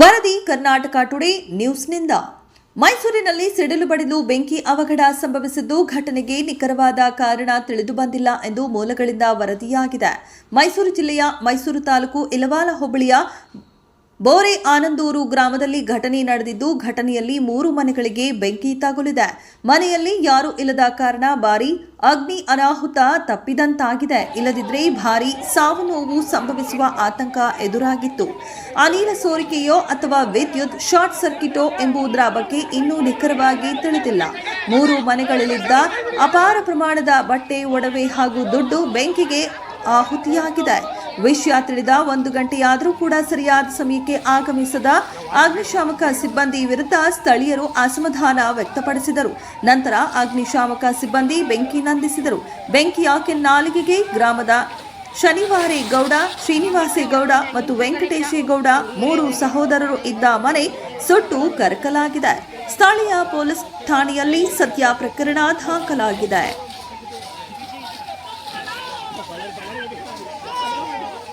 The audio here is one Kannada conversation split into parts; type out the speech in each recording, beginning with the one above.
ವರದಿ ಕರ್ನಾಟಕ ಟುಡೇ ನ್ಯೂಸ್ನಿಂದ. ಮೈಸೂರಿನಲ್ಲಿ ಸಿಡಿಲು ಬಡಿದು ಬೆಂಕಿ ಅವಘಡ ಸಂಭವಿಸಿದ್ದು ಘಟನೆಗೆ ನಿಖರವಾದ ಕಾರಣ ತಿಳಿದು ಬಂದಿಲ್ಲ ಎಂದು ಮೂಲಗಳಿಂದ ವರದಿಯಾಗಿದೆ. ಮೈಸೂರು ಜಿಲ್ಲೆಯ ಮೈಸೂರು ತಾಲೂಕು ಇಲವಾಲ ಹೋಬಳಿಯ ಬೋರೆ ಆನಂದೂರು ಗ್ರಾಮದಲ್ಲಿ ಘಟನೆ ನಡೆದಿದ್ದು, ಘಟನೆಯಲ್ಲಿ ಮೂರು ಮನೆಗಳಿಗೆ ಬೆಂಕಿ ತಗುಲಿದೆ. ಮನೆಯಲ್ಲಿ ಯಾರೂ ಇಲ್ಲದ ಕಾರಣ ಬಾರಿ ಅಗ್ನಿ ಅನಾಹುತ ತಪ್ಪಿದಂತಾಗಿದೆ. ಇಲ್ಲದಿದ್ದರೆ ಭಾರಿ ಸಾವು ನೋವು ಸಂಭವಿಸುವ ಆತಂಕ ಎದುರಾಗಿತ್ತು. ಅನಿಲ ಸೋರಿಕೆಯೋ ಅಥವಾ ವಿದ್ಯುತ್ ಶಾರ್ಟ್ ಸರ್ಕಿಟೋ ಎಂಬುದರ ಬಗ್ಗೆ ಇನ್ನೂ ನಿಖರವಾಗಿ ತಿಳಿದಿಲ್ಲ. ಮೂರು ಮನೆಗಳಲ್ಲಿದ್ದ ಅಪಾರ ಪ್ರಮಾಣದ ಬಟ್ಟೆ, ಒಡವೆ ಹಾಗೂ ದುಡ್ಡು ಬೆಂಕಿಗೆ ಆಹುತಿಯಾಗಿದೆ. ವಿಷಯ ತಿಳಿದ ಒಂದು ಗಂಟೆಯಾದರೂ ಕೂಡ ಸರಿಯಾದ ಸಮಯಕ್ಕೆ ಆಗಮಿಸದ ಅಗ್ನಿಶಾಮಕ ಸಿಬ್ಬಂದಿ ವಿರುದ್ಧ ಸ್ಥಳೀಯರು ಅಸಮಾಧಾನ ವ್ಯಕ್ತಪಡಿಸಿದರು. ನಂತರ ಅಗ್ನಿಶಾಮಕ ಸಿಬ್ಬಂದಿ ಬೆಂಕಿ ನಂದಿಸಿದರು. ಬೆಂಕಿ ಆಕೆ ನಾಲಿಗೆಗೆ? ಗ್ರಾಮದ ಶನಿವಾರೇಗೌಡ ಶ್ರೀನಿವಾಸೇಗೌಡ ಮತ್ತು ವೆಂಕಟೇಶೇಗೌಡ ಮೂರು ಸಹೋದರರು ಇದ್ದ ಮನೆ ಸುಟ್ಟು ಕರಕಲಾಗಿದೆ. ಸ್ಥಳೀಯ ಪೊಲೀಸ್ ಠಾಣೆಯಲ್ಲಿ ಸದ್ಯ ಪ್ರಕರಣ ದಾಖಲಾಗಿದೆ.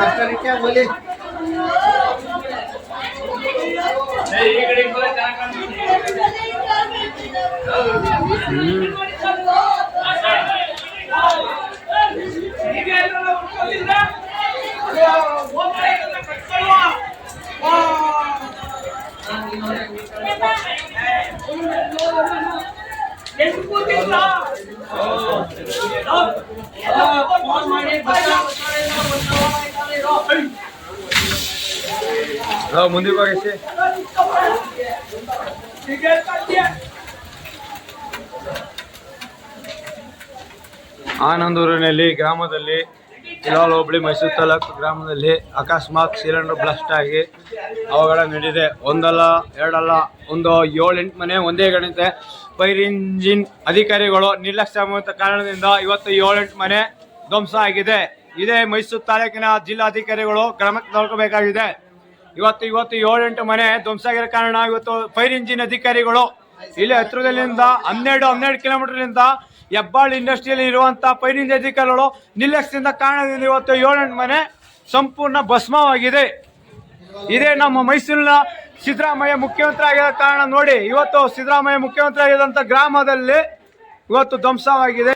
सरकारी क्या बोले ಎಷ್ಟು ಕೂತಿಲ್ಲ ಫೋನ್ ಮಾಡಿ ಮುಂದೆ ಹೋಗಿ ಆನಂದೂರಿನಲ್ಲಿ ಗ್ರಾಮದಲ್ಲಿ ಇಲಾಲ್ ಹೋಬಳಿ ಮೈಸೂರು ತಾಲೂಕು ಗ್ರಾಮದಲ್ಲಿ ಅಕಸ್ಮಾತ್ ಸಿಲಿಂಡರ್ ಬ್ಲಾಸ್ಟ್ ಆಗಿ ಅವಘಡ ನಡೆದಿದೆ. ಒಂದಲ್ಲ, ಎರಡಲ್ಲ, ಒಂದು ಏಳೆಂಟು ಮನೆ ಒಂದೇ ಗಣಿತೆ ಫೈರ್ ಇಂಜಿನ್ ಅಧಿಕಾರಿಗಳು ನಿರ್ಲಕ್ಷ್ಯ ಕಾರಣದಿಂದ ಇವತ್ತು ಏಳೆಂಟು ಮನೆ ಧ್ವಂಸ ಆಗಿದೆ. ಇದೇ ಮೈಸೂರು ತಾಲೂಕಿನ ಜಿಲ್ಲಾಧಿಕಾರಿಗಳು ಕ್ರಮಕ್ಕೆ ನೋಡ್ಕೋಬೇಕಾಗಿದೆ ಇವತ್ತು ಇವತ್ತು ಏಳೆಂಟು ಮನೆ ಧ್ವಂಸ ಆಗಿರೋ ಕಾರಣ ಇವತ್ತು ಫೈರ್ ಇಂಜಿನ್ ಅಧಿಕಾರಿಗಳು ಇಲ್ಲಿ ಹತ್ರದಲ್ಲಿಂದ ಹನ್ನೆರಡು ಹನ್ನೆರಡು ಕಿಲೋಮೀಟರ್ನಿಂದ ಹೆಬ್ಬಾಳ್ ಇಂಡಸ್ಟ್ರಿಯಲ್ಲಿ ಇರುವಂತ ಫೈರ್ ಇಂಜಿನ್ ಅಧಿಕಾರಿಗಳು ನಿರ್ಲಕ್ಷ್ಯದಿಂದ ಕಾರಣದಿಂದ ಇವತ್ತು ಏಳೆಂಟು ಮನೆ ಸಂಪೂರ್ಣ ಭಸ್ಮವಾಗಿದೆ. ಇದೇ ನಮ್ಮ ಮೈಸೂರಿನ ಸಿದ್ದರಾಮಯ್ಯ ಮುಖ್ಯಮಂತ್ರಿ ಕಾರಣ ನೋಡಿ, ಇವತ್ತು ಸಿದ್ದರಾಮಯ್ಯ ಮುಖ್ಯಮಂತ್ರಿ ಗ್ರಾಮದಲ್ಲಿ ಇವತ್ತು ಧ್ವಂಸವಾಗಿದೆ.